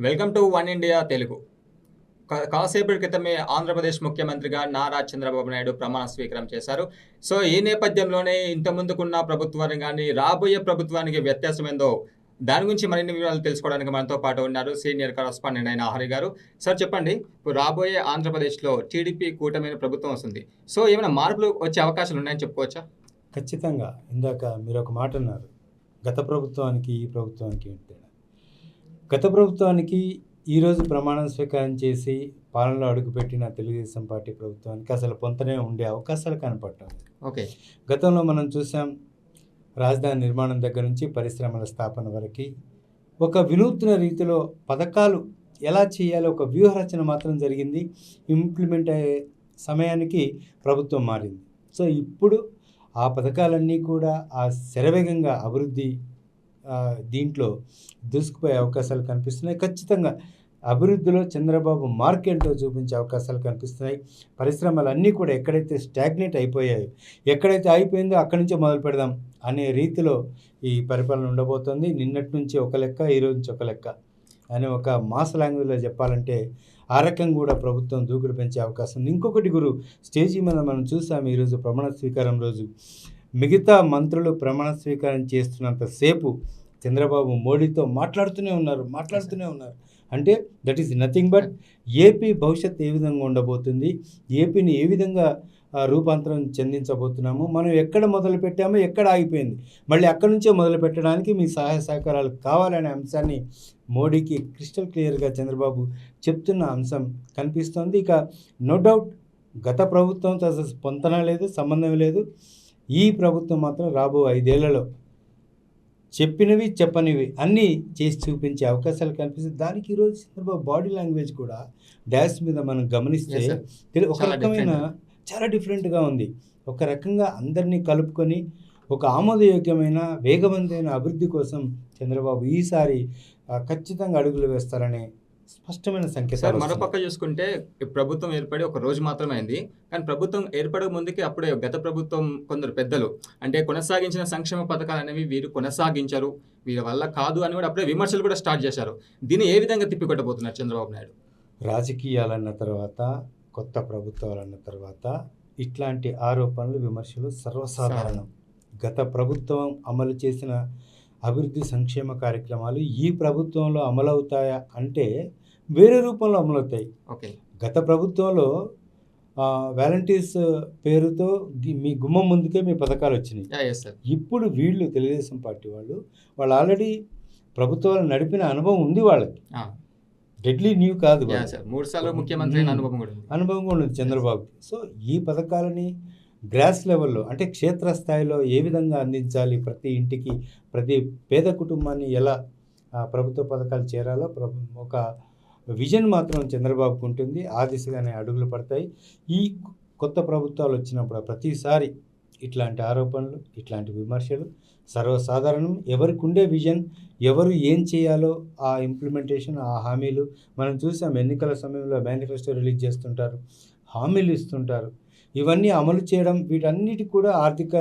Welcome to one India Telugu. కా- కాసేపటి క్రితమే ఆంధ్రప్రదేశ్ ముఖ్యమంత్రిగా నారా చంద్రబాబు నాయుడు ప్రమాణ స్వీకారం చేశారు. సో ఈ నేపథ్యంలోనే ఇంత ముందుకున్న కానీ రాబోయే ప్రభుత్వానికి వ్యత్యాసం ఏందో దాని గురించి మరిన్ని వివరాలు తెలుసుకోవడానికి మనతో పాటు ఉన్నారు సీనియర్ కరస్పాండెంట్ అయిన హరి గారు. సార్ చెప్పండి ఇప్పుడు రాబోయే ఆంధ్రప్రదేశ్లో టీడీపీ కూటమి ప్రభుత్వం వస్తుంది. సో ఏమైనా మార్పులు వచ్చే అవకాశాలు ఉన్నాయని చెప్పుకోవచ్చా? ఖచ్చితంగా. ఇందాక మీరు ఒక మాట అన్నారు. గత ప్రభుత్వానికి ఈ ప్రభుత్వానికి ఏంటి గత ప్రభుత్వానికి ఈరోజు ప్రమాణ స్వీకారం చేసి పాలనలో అడుగుపెట్టిన తెలుగుదేశం పార్టీ ప్రభుత్వానికి అసలు పొంతనే ఉండే అవకాశాలు కనపడటం. ఓకే. గతంలో మనం చూసాం రాజధాని నిర్మాణం దగ్గర నుంచి పరిశ్రమల స్థాపన వరకు ఒక వినూత్న రీతిలో పథకాలు ఎలా చేయాలో ఒక వ్యూహరచన మాత్రం జరిగింది. ఇంప్లిమెంట్ అయ్యే సమయానికి ప్రభుత్వం మారింది. సో ఇప్పుడు ఆ పథకాలన్నీ కూడా ఆ శరవేగంగా అభివృద్ధి దీంట్లో దూసుకుపోయే అవకాశాలు కనిపిస్తున్నాయి. ఖచ్చితంగా అభివృద్ధిలో చంద్రబాబు మార్క్ ఏంటో చూపించే అవకాశాలు కనిపిస్తున్నాయి. పరిశ్రమలు అన్నీ కూడా ఎక్కడైతే స్టాగ్నేట్ అయిపోయాయో ఎక్కడైతే అయిపోయిందో అక్కడి నుంచే మొదలు పెడదాం అనే రీతిలో ఈ పరిపాలన ఉండబోతోంది. నిన్నటి నుంచి ఒక లెక్క ఈ రోజు నుంచి ఒక లెక్క అని ఒక మాస్ లాంగ్వేజ్లో చెప్పాలంటే ఆ రకంగా కూడా ప్రభుత్వం దూకుడు పెంచే అవకాశం ఉంది. ఇంకొకటి గురు స్టేజీ మీద మనం చూసాం ఈరోజు ప్రమాణ స్వీకారం రోజు. మిగతా మంత్రులు ప్రమాణ స్వీకారం చేస్తున్నంతసేపు చంద్రబాబు మోడీతో మాట్లాడుతూనే ఉన్నారు మాట్లాడుతూనే ఉన్నారు. అంటే that is nothing but AP భవిష్యత్ ఏ విధంగా ఉండబోతుంది ఏపీని ఏ విధంగా రూపాంతరం చెందించబోతున్నాము మనం ఎక్కడ మొదలు పెట్టామో ఎక్కడ ఆగిపోయింది మళ్ళీ అక్కడి నుంచే మొదలు పెట్టడానికి మీ సహాయ సహకారాలు కావాలనే అంశాన్ని మోడీకి క్రిస్టల్ క్లియర్గా చంద్రబాబు చెప్తున్న అంశం కనిపిస్తోంది. ఇక నో డౌట్ గత ప్రభుత్వంతో అసలు పొంతన లేదు సంబంధం లేదు. ఈ ప్రభుత్వం మాత్రం రాబో ఐదేళ్ళలో చెప్పినవి చెప్పనివి అన్నీ చేసి చూపించే అవకాశాలు కనిపిస్తుంది దానికి ఈరోజు చంద్రబాబు బాడీ లాంగ్వేజ్ కూడా డాష్ మీద మనం గమనిస్తే ఒక రకమైన చాలా డిఫరెంట్గా ఉంది. ఒక రకంగా అందరినీ కలుపుకొని ఒక ఆమోదయోగ్యమైన వేగవంతమైన అభివృద్ధి కోసం చంద్రబాబు ఈసారి ఖచ్చితంగా అడుగులు వేస్తారనే స్పష్టమైన సార్ సంకేతాలు మరో వస్తున్నాయి. పక్క చూసుకుంటే ప్రభుత్వం ఏర్పడి ఒక రోజు మాత్రమే అయింది. కానీ ప్రభుత్వం ఏర్పడక ముందుకే అప్పుడే గత ప్రభుత్వం కొందరు పెద్దలు అంటే కొనసాగించిన సంక్షేమ పథకాలు అనేవి వీరు కొనసాగించరు వీరి వల్ల కాదు అని కూడా అప్పుడే విమర్శలు కూడా స్టార్ట్ చేశారు. దీన్ని ఏ విధంగా తిప్పికొట్టబోతున్నారు చంద్రబాబు నాయుడు? రాజకీయాలన్న తర్వాత కొత్త ప్రభుత్వాలన్న తర్వాత ఇట్లాంటి ఆరోపణలు విమర్శలు సర్వసాధారణం. గత ప్రభుత్వం అమలు చేసిన అభివృద్ధి సంక్షేమ కార్యక్రమాలు ఈ ప్రభుత్వంలో అమలవుతాయా అంటే వేరే రూపంలో అమలవుతాయి. ఓకే. గత ప్రభుత్వంలో వాలంటీర్స్ పేరుతో మీ గుమ్మం ముందుకే మీ పథకాలు వచ్చినాయి. ఇప్పుడు వీళ్ళు తెలుగుదేశం పార్టీ వాళ్ళు వాళ్ళు ఆల్రెడీ ప్రభుత్వాలు నడిపిన అనుభవం ఉంది వాళ్ళకి. డెడ్లీ న్యూ కాదు మూడు సార్లు ముఖ్యమంత్రి. అనుభవం కూడా ఉంది. అనుభవం కూడా ఉంది చంద్రబాబు సో ఈ పథకాలని గ్రాస్ లెవెల్లో అంటే క్షేత్రస్థాయిలో ఏ విధంగా అందించాలి? ప్రతి ఇంటికి ప్రతి పేద కుటుంబాన్ని ఎలా ఆ, ప్రభుత్వ పథకాలు చేరాలో ప్రభు ఒక విజన్ మాత్రం చంద్రబాబుకు ఉంటుంది. ఆ దిశగానే అడుగులు పడతాయి. ఈ కొత్త ప్రభుత్వాలు వచ్చినప్పుడు ప్రతిసారి ఇట్లాంటి ఆరోపణలు ఇట్లాంటి విమర్శలు సర్వసాధారణం. ఎవరికి ఉండే విజన్ ఎవరు ఏం చేయాలో ఆ ఇంప్లిమెంటేషన్ ఆ హామీలు మనం చూసాం. ఎన్నికల సమయంలో మేనిఫెస్టో రిలీజ్ చేస్తుంటారు హామీలు ఇస్తుంటారు. ఇవన్నీ అమలు చేయడం వీటన్నిటి కూడా ఆర్థిక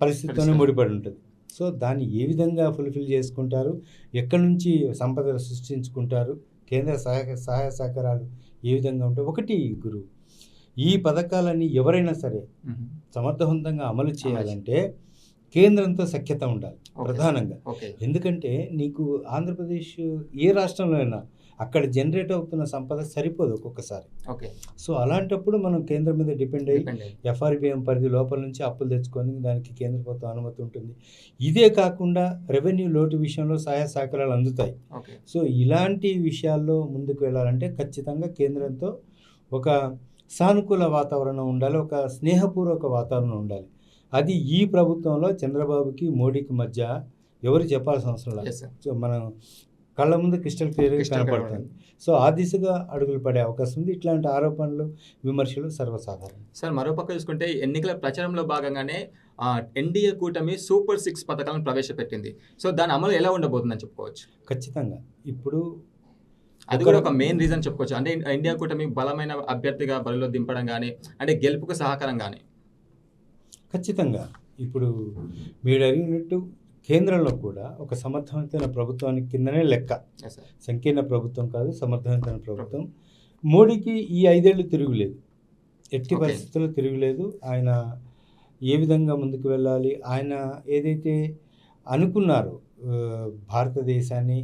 పరిస్థితితోనే పరిస్థితి. ముడిపడి ఉంటుంది సో దాన్ని ఏ విధంగా ఫుల్ఫిల్ చేసుకుంటారు ఎక్కడి నుంచి సంపద సృష్టించుకుంటారు కేంద్ర సహాయ సహాయ సహకారాలు ఏ విధంగా ఉంటాయి ఒకటి గురు ఈ పథకాలన్నీ ఎవరైనా సరే. సమర్థవంతంగా అమలు చేయాలంటే కేంద్రంతో సఖ్యత ఉండాలి. ప్రధానంగా ఎందుకంటే నీకు ఆంధ్రప్రదేశ్ ఏ రాష్ట్రంలో అయినా అక్కడ జనరేట్ అవుతున్న సంపద సరిపోదు ఒక్కొక్కసారి. ఓకే. సో అలాంటప్పుడు మనం కేంద్రం మీద డిపెండ్ అయ్యి. ఎఫ్ఆర్బిఎం పరిధి లోపల నుంచి అప్పులు తెచ్చుకొని దానికి కేంద్ర ప్రభుత్వం అనుమతి ఉంటుంది. ఇదే కాకుండా రెవెన్యూ లోటు విషయంలో సహాయ సహకారాలు అందుతాయి. సో ఇలాంటి విషయాల్లో ముందుకు వెళ్ళాలంటే ఖచ్చితంగా కేంద్రంతో ఒక సానుకూల వాతావరణం ఉండాలి ఒక స్నేహపూర్వక వాతావరణం ఉండాలి. అది ఈ ప్రభుత్వంలో చంద్రబాబుకి మోడీకి మధ్య ఎవరు చెప్పాల్సిన అవసరం లేదు. సో మనం కళ్ళ ముందు క్రిస్టల్ క్లియర్గా clear కనపడుతుంది సో ఆ దిశగా అడుగులు పడే అవకాశం ఉంది. ఇట్లాంటి ఆరోపణలు విమర్శలు సర్వసాధారణం. సార్ మరోపక్క చూసుకుంటే ఎన్నికల ప్రచారంలో భాగంగానే ఎన్డీఏ కూటమి సూపర్ సిక్స్ పథకాలను ప్రవేశపెట్టింది. సో దాని అమలు ఎలా ఉండబోతుందని చెప్పుకోవచ్చు? ఖచ్చితంగా. ఇప్పుడు అది కూడా ఒక మెయిన్ రీజన్ చెప్పుకోవచ్చు. అంటే ఇండియా కూటమి బలమైన అభ్యర్థిగా బరిలో దింపడం కానీ అంటే గెలుపుకు సహకారం కానీ ఖచ్చితంగా. ఇప్పుడు మీరు అడిగినట్టు కేంద్రంలో కూడా ఒక సమర్థవంతమైన ప్రభుత్వానికి కిందనే లెక్క. సంకీర్ణ ప్రభుత్వం కాదు సమర్థవంతమైన ప్రభుత్వం. మోడీకి ఈ ఐదేళ్ళు తిరుగులేదు. ఎట్టి. పరిస్థితుల్లో తిరుగులేదు. ఆయన ఏ విధంగా ముందుకు వెళ్ళాలి? ఆయన ఏదైతే అనుకున్నారో భారతదేశాన్ని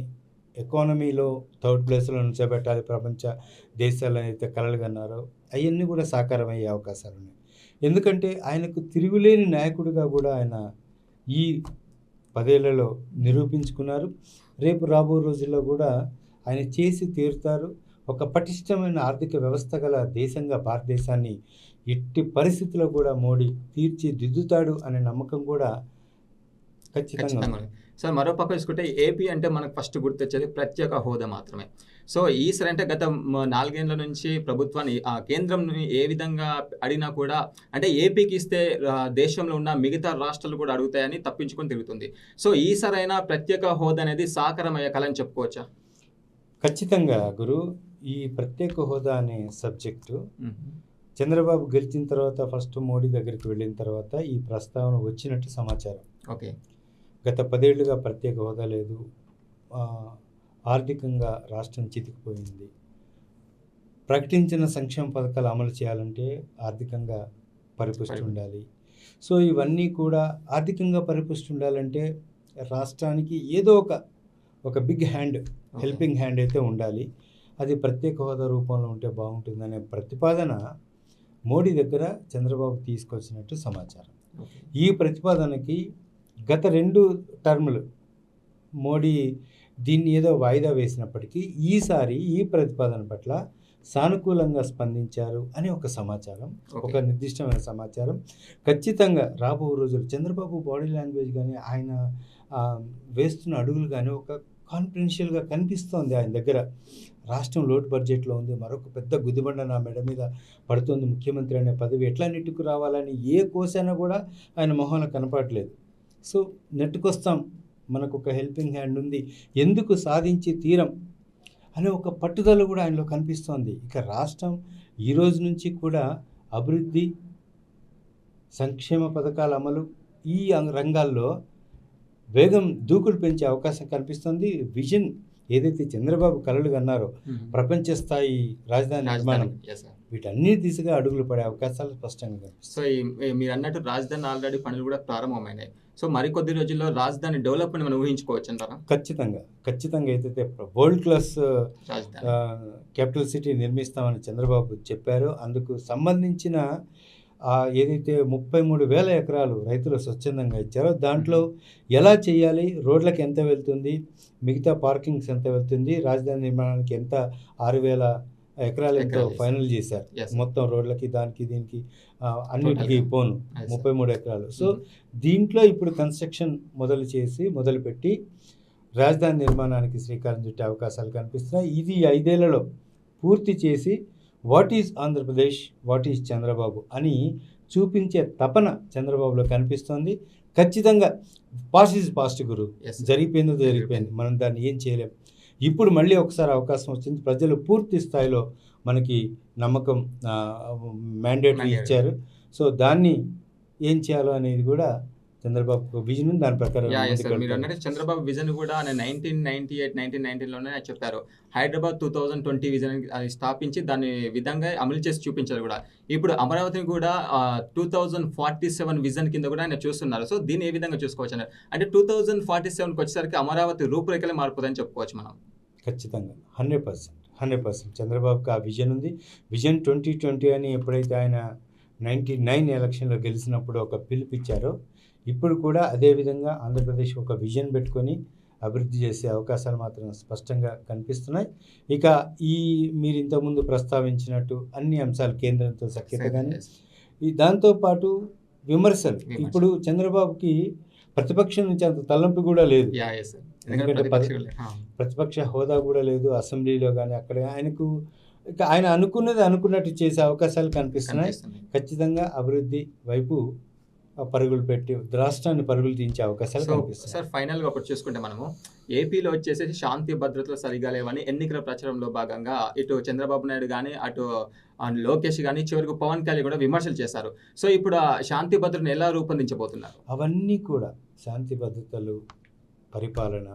ఎకానమీలో థర్డ్ ప్లేస్లో ఉంచబెట్టాలి ప్రపంచ దేశాలు అయితే కలలు కన్నారో అవన్నీ కూడా సాకారం అయ్యే అవకాశాలు ఉన్నాయి ఎందుకంటే ఆయనకు తిరుగులేని నాయకుడిగా కూడా ఆయన ఈ పదేళ్ళలో నిరూపించుకున్నారు. రేపు రాబో రోజుల్లో కూడా ఆయన చేసి తీరుతారు. ఒక పటిష్టమైన ఆర్థిక వ్యవస్థ గల దేశంగా భారతదేశాన్ని ఎట్టి పరిస్థితుల్లో కూడా మోడీ తీర్చిదిద్దుతాడు అనే నమ్మకం కూడా ఖచ్చితంగా. సార్ మరో పక్క చూసుకుంటే ఏపీ అంటే మనకు ఫస్ట్ గుర్తొచ్చేది ప్రత్యేక హోదా మాత్రమే. సో ఈసారి అంటే గత నాలుగేళ్ళ నుంచి ప్రభుత్వాన్ని ఆ కేంద్రం ఏ విధంగా అడిగినా కూడా అంటే ఏపీకి ఇస్తే దేశంలో ఉన్న మిగతా రాష్ట్రాలు కూడా అడుగుతాయని తప్పించుకొని తిరుగుతుంది. సో ఈసారైనా ప్రత్యేక హోదా అనేది సాకారమయ్యే కళ అని చెప్పుకోవచ్చా? ఖచ్చితంగా గురు. ఈ ప్రత్యేక హోదా అనే సబ్జెక్టు చంద్రబాబు గెలిచిన తర్వాత ఫస్ట్ మోడీ దగ్గరికి వెళ్ళిన తర్వాత ఈ ప్రస్తావన వచ్చినట్టు సమాచారం. ఓకే. గత పదేళ్ళుగా ప్రత్యేక హోదా లేదు. ఆర్థికంగా రాష్ట్రం చితికిపోయింది. ప్రకటించిన సంక్షేమ పథకాలు అమలు చేయాలంటే ఆర్థికంగా పరిపుష్టి పరి- ఉండాలి. సో ఇవన్నీ కూడా ఆర్థికంగా పరిపుష్టి ఉండాలంటే రాష్ట్రానికి ఏదో ఒక ఒక బిగ్ హ్యాండ్ హెల్పింగ్ హ్యాండ్ అయితే ఉండాలి. అది ప్రత్యేక హోదా రూపంలో ఉంటే బాగుంటుందనే ప్రతిపాదన మోడీ దగ్గర చంద్రబాబు తీసుకొచ్చినట్టు సమాచారం. ఈ ప్రతిపాదనకి గత రెండు టర్ములు మోడీ దీన్ని ఏదో వాయిదా వేసినప్పటికీ ఈసారి ఈ ప్రతిపాదన పట్ల సానుకూలంగా స్పందించారు అని ఒక సమాచారం. ఒక నిర్దిష్టమైన సమాచారం. ఖచ్చితంగా రాబో రోజులు చంద్రబాబు బాడీ లాంగ్వేజ్ కానీ ఆయన వేస్తున్న అడుగులు కానీ ఒక కాన్ఫిడెన్షియల్గా కనిపిస్తోంది ఆయన దగ్గర. రాష్ట్రం లోటు బడ్జెట్లో ఉంది మరొక పెద్ద గుదిబండ నా మెడ మీద పడుతుంది ముఖ్యమంత్రి అనే పదవి ఎట్లా నెట్టుకు రావాలని ఏ కోసైనా కూడా ఆయన మొహంలో కనపడట్లేదు. సో నెట్టుకొస్తాం. మనకు ఒక హెల్పింగ్ హ్యాండ్ ఉంది. ఎందుకు సాధించి తీరం? అనే ఒక పట్టుదల కూడా ఆయనలో కనిపిస్తోంది. ఇక రాష్ట్రం ఈ రోజు నుంచి కూడా అభివృద్ధి సంక్షేమ పథకాల అమలు ఈ రంగాల్లో వేగం దూకుడు పెంచే అవకాశం కనిపిస్తుంది. విజన్ ఏదైతే చంద్రబాబు కలలు కన్నారో మ్మ్. ప్రపంచ స్థాయి రాజధాని నిర్మాణం. వీటన్ని దిశగా అడుగులు పడే అవకాశాలు స్పష్టంగా సో మీరు అన్నట్టు రాజధాని ఆల్రెడీ పనులు కూడా ప్రారంభమైనాయి. సో మరికొద్ది రోజుల్లో రాజధాని డెవలప్మెంట్ మనం ఊహించుకోవచ్చు అంటారా? ఖచ్చితంగా. ఖచ్చితంగా ఏదైతే వరల్డ్ క్లాస్ క్యాపిటల్ సిటీ నిర్మిస్తామని చంద్రబాబు చెప్పారో. అందుకు సంబంధించిన ఏదైతే ముప్పై మూడు వేల ఎకరాలు రైతులు స్వచ్ఛందంగా ఇచ్చారో దాంట్లో ఎలా చేయాలి రోడ్లకు ఎంత వెళ్తుంది మిగతా పార్కింగ్స్ ఎంత వెళ్తుంది రాజధాని నిర్మాణానికి ఎంత ఆరు వేల ఎకరాలు ఎంతో ఎకరాలు ఫైనల్ చేశారు. మొత్తం రోడ్లకి దానికి దీనికి అన్నిటికీ. పోను. ముప్పై మూడు ఎకరాలు సో మ్మ్. దీంట్లో ఇప్పుడు కన్స్ట్రక్షన్ మొదలు చేసి మొదలుపెట్టి రాజధాని నిర్మాణానికి శ్రీకారం చుట్టే అవకాశాలు కనిపిస్తున్నాయి ఇది ఐదేళ్ళలో పూర్తి చేసి what is Andhra Pradesh what is Chandrababu అని చూపించే తపన చంద్రబాబులో కనిపిస్తోంది ఖచ్చితంగా పాస్ట్ ఈజ్ పాస్ట్ గురు. జరిగిపోయిందో జరిగిపోయింది మనం దాన్ని ఏం చేయలేం ఇప్పుడు మళ్ళీ ఒకసారి అవకాశం వచ్చింది ప్రజలు పూర్తి స్థాయిలో మనకి నమ్మకం మ్యాండేట్. ఇచ్చారు సో దాన్ని ఏం చేయాలో అనేది కూడా చంద్రబాబు విజన్. దాని ప్రకారం మీరు. అన్నట్టు చంద్రబాబు విజన్ కూడా ఆయన నైన్టీన్ నైన్టీ ఎయిట్ నైన్టీన్ నైన్టీన్లోనే చెప్పారు. Hyderabad two thousand twenty vision అది స్థాపించి దాని విధంగా అమలు చేసి చూపించారు కూడా. ఇప్పుడు అమరావతిని కూడా two thousand forty seven vision కింద కూడా ఆయన చూస్తున్నారు. సో దీన్ని ఏ విధంగా చూసుకోవచ్చు అంటే టూ థౌజండ్ ఫార్టీ సెవెన్కి వచ్చేసరికి అమరావతి రూపురేఖలే మారిపోతుందని చెప్పుకోవచ్చు మనం. ఖచ్చితంగా. Hundred percent. Hundred percent. చంద్రబాబుకి ఆ విజన్ ఉంది. విజన్ ట్వంటీ ట్వంటీ అని ఎప్పుడైతే ఆయన నైంటీ నైన్ ఎలక్షన్లో గెలిచినప్పుడు ఒక పిలుపు ఇచ్చారో ఇప్పుడు కూడా అదే విధంగా ఆంధ్రప్రదేశ్ ఒక విజన్ పెట్టుకొని అభివృద్ధి చేసే అవకాశాలు మాత్రం స్పష్టంగా కనిపిస్తున్నాయి. ఇక ఈ మీరు ఇంతకుముందు ప్రస్తావించినట్టు అన్ని అంశాలు కేంద్రంతో సఖ్యత కానీ Yes. ఈ దాంతోపాటు విమర్శలు. ఇప్పుడు చంద్రబాబుకి ప్రతిపక్షం నుంచి అంత తలంపు కూడా లేదు. ఎందుకంటే ప్రతిపక్ష హోదా కూడా లేదు అసెంబ్లీలో కానీ అక్కడ ఆయనకు ఇక ఆయన అనుకున్నది అనుకున్నట్టు చేసే అవకాశాలు కనిపిస్తున్నాయి. ఖచ్చితంగా అభివృద్ధి వైపు పరుగులు పెట్టి రాష్ట్రాన్ని పరుగులు తీయించే అవకాశాలు కనిపిస్తాయి సార్ ఫైనల్గా ఒకటి చూసుకుంటే మనము ఏపీలో వచ్చేసి శాంతి భద్రతలు సరిగా లేవని ఎన్నికల ప్రచారంలో భాగంగా ఇటు చంద్రబాబు నాయుడు కానీ అటు లోకేష్ కానీ చివరికి పవన్ కళ్యాణ్ కూడా విమర్శలు చేశారు. సో ఇప్పుడు ఆ శాంతి భద్రతను ఎలా రూపొందించబోతున్నారు? అవన్నీ కూడా శాంతి భద్రతలు పరిపాలన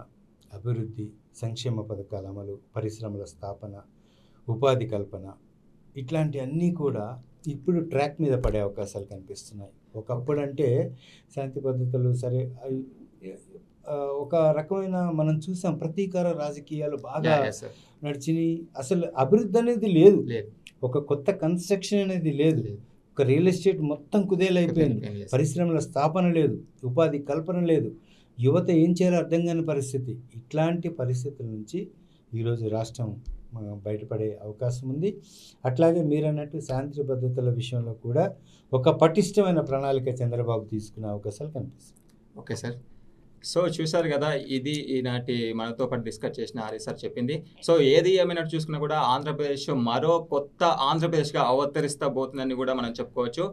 అభివృద్ధి సంక్షేమ పథకాల అమలు పరిశ్రమల స్థాపన ఉపాధి కల్పన ఇట్లాంటి అన్నీ కూడా ఇప్పుడు ట్రాక్ మీద పడే అవకాశాలు కనిపిస్తున్నాయి. ఒకప్పుడు అంటే శాంతి భద్రతలు సరే ఒక రకమైన మనం చూసాం ప్రతీకార రాజకీయాలు బాగా. నడిచినాయి. అసలు అభివృద్ధి అనేది లేదు. ఒక కొత్త కన్స్ట్రక్షన్ అనేది లేదు. ఒక రియల్ ఎస్టేట్ మొత్తం కుదేలైపోయింది. పరిశ్రమల స్థాపన లేదు. ఉపాధి కల్పన లేదు. యువత ఏం చేయాలో అర్థం కాని పరిస్థితి. ఇట్లాంటి పరిస్థితుల నుంచి ఈరోజు రాష్ట్రం బయటపడే అవకాశం ఉంది. అట్లాగే మీరు అన్నట్టు శాంతి భద్రతల విషయంలో కూడా ఒక పటిష్టమైన ప్రణాళిక చంద్రబాబు తీసుకునే అవకాశాలు కనిపిస్తాయి. Okay sir. సో చూశారు కదా ఇది ఈనాటి మనతో పాటు డిస్కస్ చేసిన హరి సార్ చెప్పింది. సో ఏది ఏమైనా చూసుకున్నా కూడా ఆంధ్రప్రదేశ్ మరో కొత్త ఆంధ్రప్రదేశ్గా అవతరిస్తా పోతుందని కూడా మనం చెప్పుకోవచ్చు.